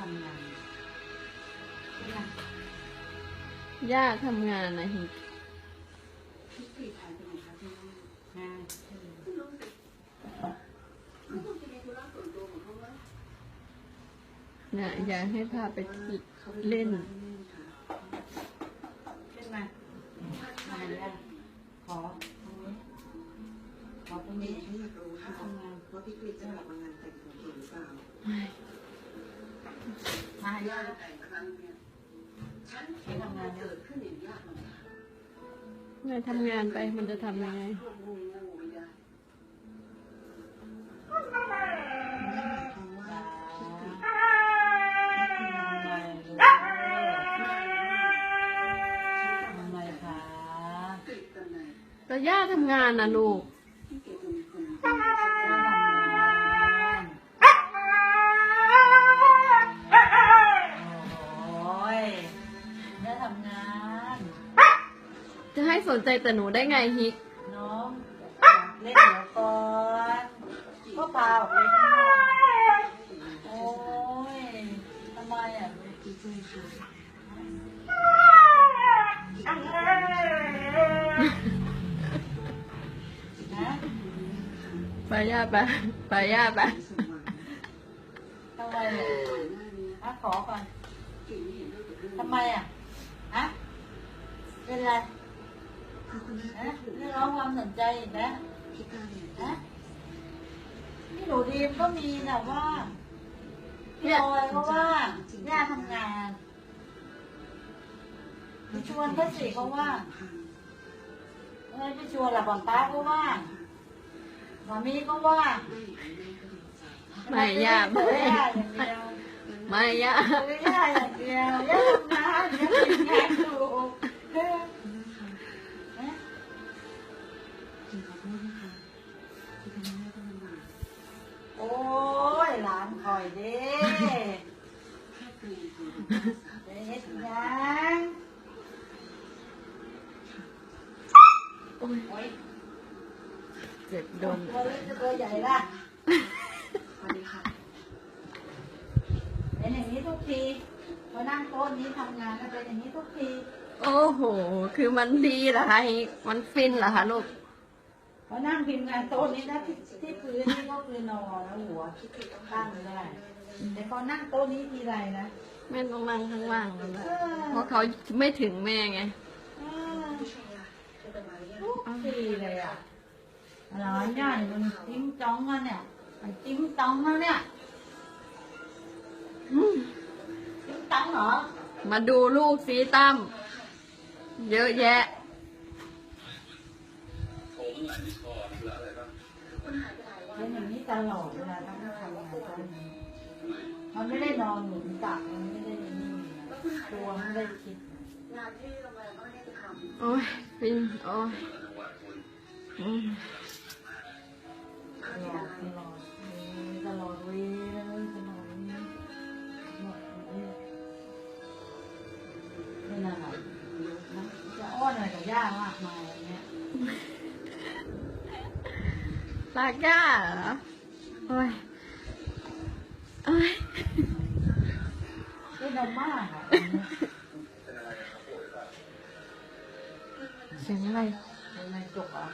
ทำงานนะย่าทำงานนะฮิพี่กรีดหายไปไหนคะพี่ว่างานไม่รู้สิเขาคงจะมีธุระส่วนตัวของาน่ะอยากให้พาไปเขาเล่น ขึ้นมามาแล้วขอตรงนี้ขอตรงนี้ฉันอยากรู้ค่ะว่าพี่กรีจะกลับมางานแต่งของเองหรือเปล่ามาย่าแต่งครั้งเนี้ยฉันเห็นทำงานเกิดขึ้นอย่างยากลำบากไงทำงานไปมันจะทำยังไงพวกงูงูไม่ได้นั่นหมายความว่าพี่กรีดทำไมคะกรีดตำแหน่ง แต่ย่าทำงานนะลูก ได้ทำงาน จะให้สนใจแต่หนูได้ไงฮิก น้องเล่นเดี๋ยวก่อนก็เปล่าเลยโอ้ยทำไมอะไปย่าไปไปย่าไปทำไมอะขอก่อนทำไมอะ เป็นไรถ้าคุณแม่ฮะพูดถึงเรียกร้องความสนใจอีกแล้วพี่กาเนี่ยฮะนี่หนูดีมก็มีนะว่างพี่เนี่ยออยก็ว่างย่าทำงานไปชวนก็สิเขาว่างเอ้ยไปชวนหลับป้าก็ว่างมามีก็ว่างไม่ย่าไม่ไม่ย่าอย่างเดียวไม่ย่าไม่ย่าอย่างเดียวย่าทำงานย่าทำงาน หลานคอยเด้แค่เกรงกลัวเป็นภาษาไปเฮ็ดหยังโอ้ยโอ้ยเจ็บโดนตัวเล็กจะตัวใหญ่ล่ะสวัสดีค่ะเป็นอย่างนี้ทุกทีพอนั่งโต๊ะนี้ทำงานก็เป็นอย่างนี้ทุกที โอ้โห คือมันดีเหรอคะฮิกมันฟินเหรอคะลูกพอนั่งพิมพ์งานโต๊ะนี้นะที่ที่พื้นนี่ก็ คือนอนแล้วหัวตั้งไม่ได้ แต่พอนั่งโต๊ะนี้ทีไรนะแม่ต้องนั่งข้างล่างแล้วนะเพราะเขาไม่ถึงแม่ไงอ้ายจะเป็นอะไรเนี่ยทุกทีเลยอะอะไรเนี่ยมันจิ้มจ้องอะเนี่ยมันจิ้มจ้องอะเนี่ยจิ้มจ้องเหรอ มาดูลูกสีตั้มเยอะแยะ ตลอดเวลาต้องทำงานต้อนนี้มันไม่ได้นอนหนุนตักมันไม่ได้นี่นะตัวไม่ได้คิดงานที่โรงแรมก็ไม่ได้ทำโอ้ยฟินโอ้ยอืมตลอดตลอดตลอดเวลาตลอดนี้หมดเลยนี่น่ะนจะอ้อนอะไรกับย่ามากมายอย่างเงี้ยลากย่าเหรอ โอ้ยโอ้ยเป็นดราม่าอะเสียงอะไร เป็นอะไรจบอะ